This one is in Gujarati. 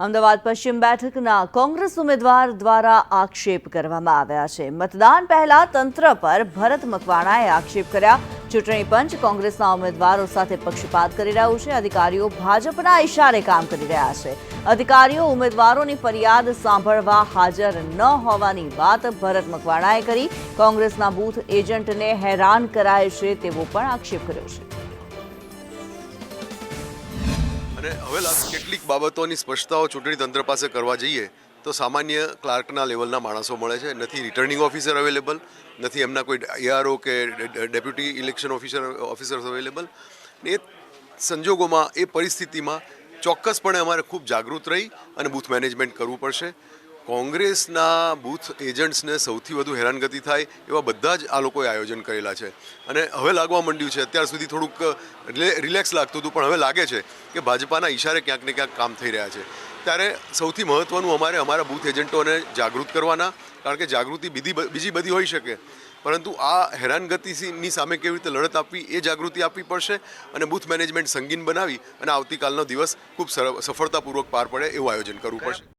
અમદાવાદ પશ્ચિમ બેઠકના કોંગ્રેસ ઉમેદવાર દ્વારા આક્ષેપ કરવામાં આવ્યા છે. મતદાન પહેલા તંત્ર પર ભરત મકવાણાએ આક્ષેપ કર્યા. ચૂંટણી પંચ કોંગ્રેસના ઉમેદવારો સાથે પક્ષપાત કરી રહ્યું છે. અધિકારીઓ ભાજપના ઇશારે કામ કરી રહ્યા છે. અધિકારીઓ ઉમેદવારોની ફરિયાદ સાંભળવા હાજર ન હોવાની વાત ભરત મકવાણાએ કરી. કોંગ્રેસના બૂથ એજન્ટને હેરાન કરાય છે તેવો પણ આક્ષેપ કર્યો છે. અને હવે કેટલીક બાબતોની સ્પષ્ટતાઓ ચૂંટણી તંત્ર પાસે કરવા જઈએ, તો સામાન્ય ક્લાર્કના લેવલના માણસો મળે છે. નથી રિટર્નિંગ ઓફિસર અવેલેબલ નથી એમના કોઈ એઆરઓ કે deputy election officer officers available એ સંજોગોમાં, એ પરિસ્થિતિમાં ચોક્કસપણે અમારે ખૂબ જાગૃત રહી અને બૂથ મેનેજમેન્ટ કરવું પડશે. કોંગ્રેસના બૂથ એજન્ટ્સને સૌથી વધુ હેરાનગતિ થાય એવા બધા જ આ લોકોએ આયોજન કરેલા છે. અને હવે લાગવા માંડ્યું છે, અત્યાર સુધી થોડુંક રિલેક્સ લાગતું હતું, પણ હવે લાગે છે કે ભાજપાના ઈશારે ક્યાંક ને ક્યાંક કામ થઈ રહ્યા છે. ત્યારે સૌથી મહત્ત્વનું અમારે અમારા બૂથ એજન્ટોને જાગૃત કરવાના, કારણ કે જાગૃતિ બીજી બીજી બધી હોઈ શકે. પરંતુ આ હેરાનગતિની સામે કેવી રીતે લડત આપવી એ જાગૃતિ આપવી પડશે અને બૂથ મેનેજમેન્ટ સંગીન બનાવી અને આવતીકાલનો દિવસ ખૂબ સફળતાપૂર્વક પાર પડે એવું આયોજન કરવું પડશે.